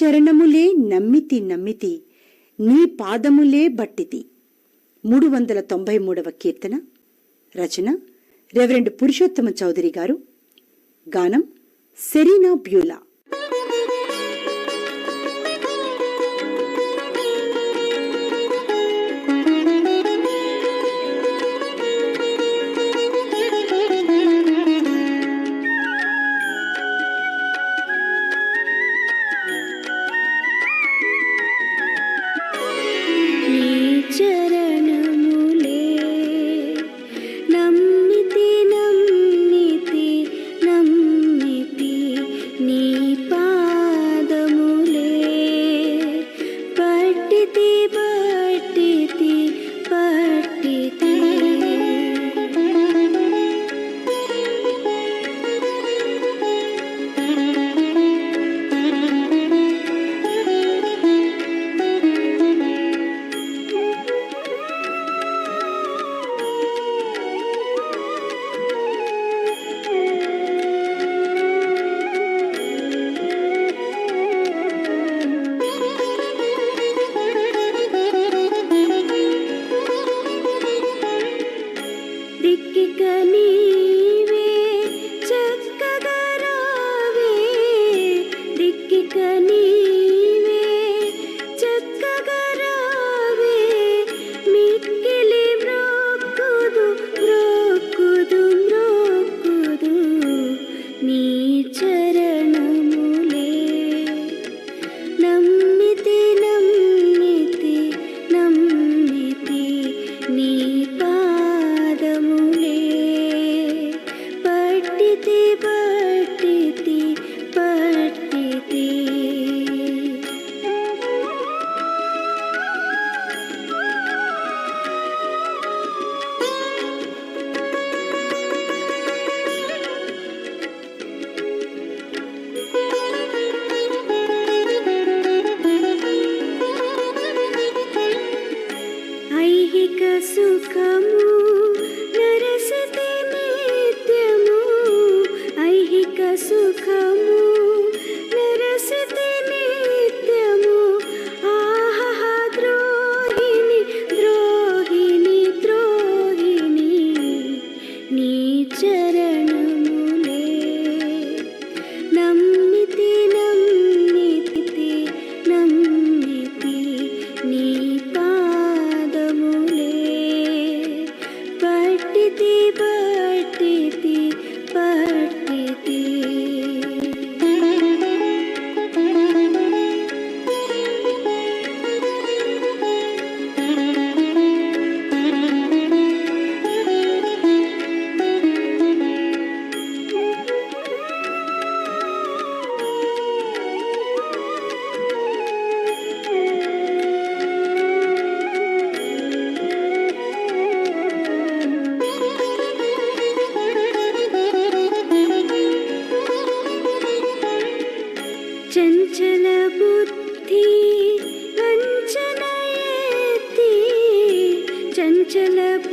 చరణములే నమ్మితి నమ్మితి నీ పాదములే బట్టితి. మూడు వందల తొంభై మూడవ కీర్తన రచన రెవరెండ్ పురుషోత్తమ చౌదరి గారు. గానం సెరీనా బ్యూలా. సుఖము నరసతి నిత్యము ఐహిక సుఖము. बटति बटति बटति चल